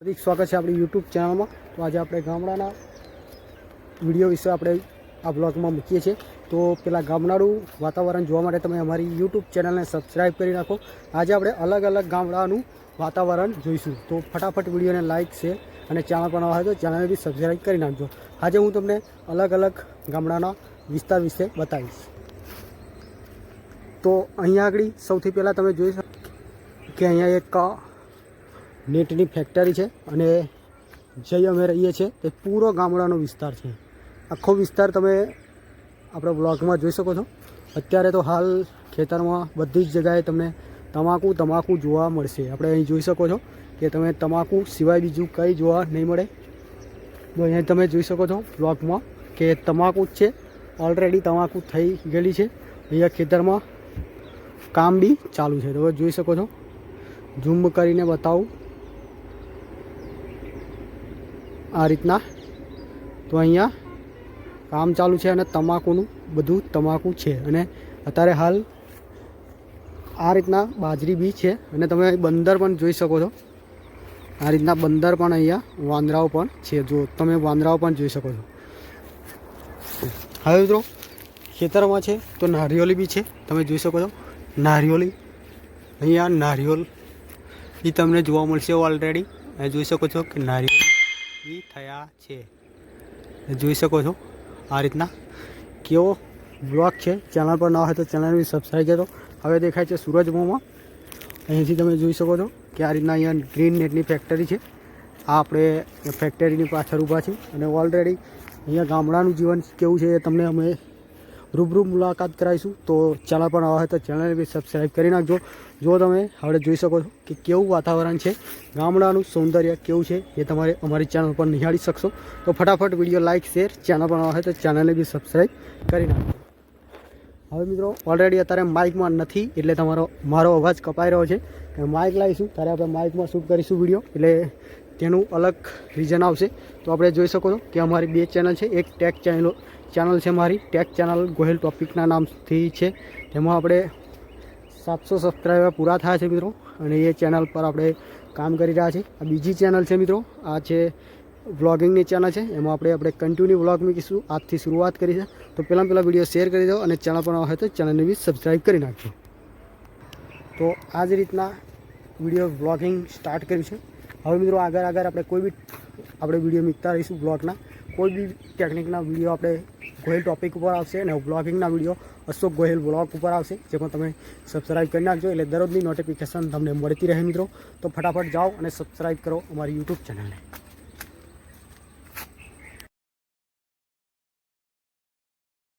હાર્દિક સ્વાગત છે આપણી યુટ્યુબ ચેનલમાં. તો આજે આપણે ગામડાના વીડિયો વિશે આપણે આ બ્લોગમાં મૂકીએ છીએ. તો પેલા ગામડાનું વાતાવરણ જોવા માટે તમે અમારી યુટ્યુબ ચેનલને સબસ્ક્રાઈબ કરી નાખો. આજે આપણે અલગ અલગ ગામડાનું વાતાવરણ જોઈશું. તો ફટાફટ વિડીયોને લાઇક છે અને ચેનલ નવા હોય તો ચેનલને બી સબસ્ક્રાઈબ કરી નાખજો. આજે હું તમને અલગ અલગ ગામડાના વિસ્તાર વિશે બતાવીશ. તો અહીંયા આગળ સૌથી પહેલાં તમે જોઈ શકો કે અહીંયા એક નેટની ફેક્ટરી છે અને જઈ અમે રહીએ છીએ તે પૂરો ગામડાનો વિસ્તાર છે. આખો વિસ્તાર તમે આપણા બ્લોગમાં જોઈ શકો છો. અત્યારે તો હાલ ખેતરમાં બધી જ જગ્યાએ તમને તમાકુ તમાકુ જોવા મળશે. આપણે અહીં જોઈ શકો છો કે તમે તમાકુ સિવાય બીજું કંઈ જોવા નહીં મળે. તો અહીંયા તમે જોઈ શકો છો બ્લોકમાં કે તમાકુ જ છે. ઓલરેડી તમાકુ થઈ ગયેલી છે. અહીંયા ખેતરમાં કામ બી ચાલુ છે. તમે જોઈ શકો છો. ઝૂમ કરીને બતાવું. આ રીતના. તો અહીંયા કામ ચાલુ છે અને તમાકુનું, બધું તમાકુ છે. અને અત્યારે હાલ આ રીતના બાજરી બી છે. અને તમે બંદર પણ જોઈ શકો છો. આ રીતના બંદર પણ અહીંયા વાંદરાઓ પણ છે. જો તમે વાંદરાઓ પણ જોઈ શકો છો. હવે મિત્રો, ખેતરમાં છે તો નારિયોલી બી છે. તમે જોઈ શકો છો. નારિયોલી અહીંયા નારિયોલ એ તમને જોવા મળશે ઓલરેડી જોઈ શકો છો કે નારિયેળ બી થયા છે. જોઈ શકો છો આ રીતના કેવો બ્લોક છે. ચેનલ પર ના હોય તો ચેનલ બી સબસ્ક્રાઈબ કરો હવે દેખાય છે સૂરજમોમાં અહીંથી તમે જોઈ શકો છો કે આ રીતના અહીંયા ગ્રીન નેટની ફેક્ટરી છે. આ આપણે ફેક્ટરીની પાછળ ઊભા છીએ અને ઓલરેડી અહીંયા ગામડાનું જીવન કેવું છે એ તમને અમે રૂબરૂ મુલાકાત કરાવીશું. તો ચેનલ પણ આવા હોય તો ચેનલને બી સબસ્ક્રાઈબ કરી નાખજો. જો તમે હવે જોઈ શકો છો કે કેવું વાતાવરણ છે, ગામડાનું સૌંદર્ય કેવું છે, એ તમારે અમારી ચેનલ પર નિહાળી શકશો. તો ફટાફટ વીડિયો લાઇક શેર ચેનલ પણ આવા હોય તો ચેનલને બી સબસ્ક્રાઈબ કરી નાખજો. હવે મિત્રો ઓલરેડી અત્યારે માઇકમાં નથી, એટલે તમારો, મારો અવાજ કપાઈ રહ્યો છે. માઇક લાવીશું, ત્યારે આપણે માઇકમાં શૂટ કરીશું વીડિયો એટલે તેનું અલગ રીઝન આવશે. તો આપણે જોઈ શકો છો કે અમારી બે ચેનલ છે, એક ટેક ચેનલ ચેનલ છે મારી, ટેક ચેનલ ગોહેલ ટોપિકના નામથી છે. તેમાં આપણે સાતસો સબસ્ક્રાઈબર પૂરા થયા છે મિત્રો, અને એ ચેનલ પર આપણે કામ કરી રહ્યા છીએ. આ બીજી ચેનલ છે મિત્રો, આ છે વ્લોગિંગની ચેનલ છે. એમાં આપણે આપણે કન્ટિન્યુ વ્લોગ મૂકીશું. આજથી શરૂઆત કરી છે. તો પહેલાં પહેલાં વીડિયો શેર કરી દો, અને ચેનલ પર હોય તો ચેનલને બી સબસ્ક્રાઈબ કરી નાખજો. તો આ જ રીતના વીડિયો વ્લોગિંગ સ્ટાર્ટ કર્યું છે. હવે મિત્રો આગળ આગળ આપણે કોઈ બી આપણે વીડિયો મૂકતા રહીશું બ્લોગના કોઈ બી ટેકનિકના વીડિયો આપણે ગોહેલ ટોપિક ઉપર આવશે અને બ્લોગિંગના વીડિયો અશોક ગોહેલ બ્લોગ ઉપર આવશે જેમાં તમે સબસ્ક્રાઈબ કરી નાખજો. એટલે દરરોજની નોટિફિકેશન તમને મળતી રહે મિત્રો. તો ફટાફટ જાઓ અને સબસ્ક્રાઈબ કરો અમારી યુટ્યુબ ચેનલને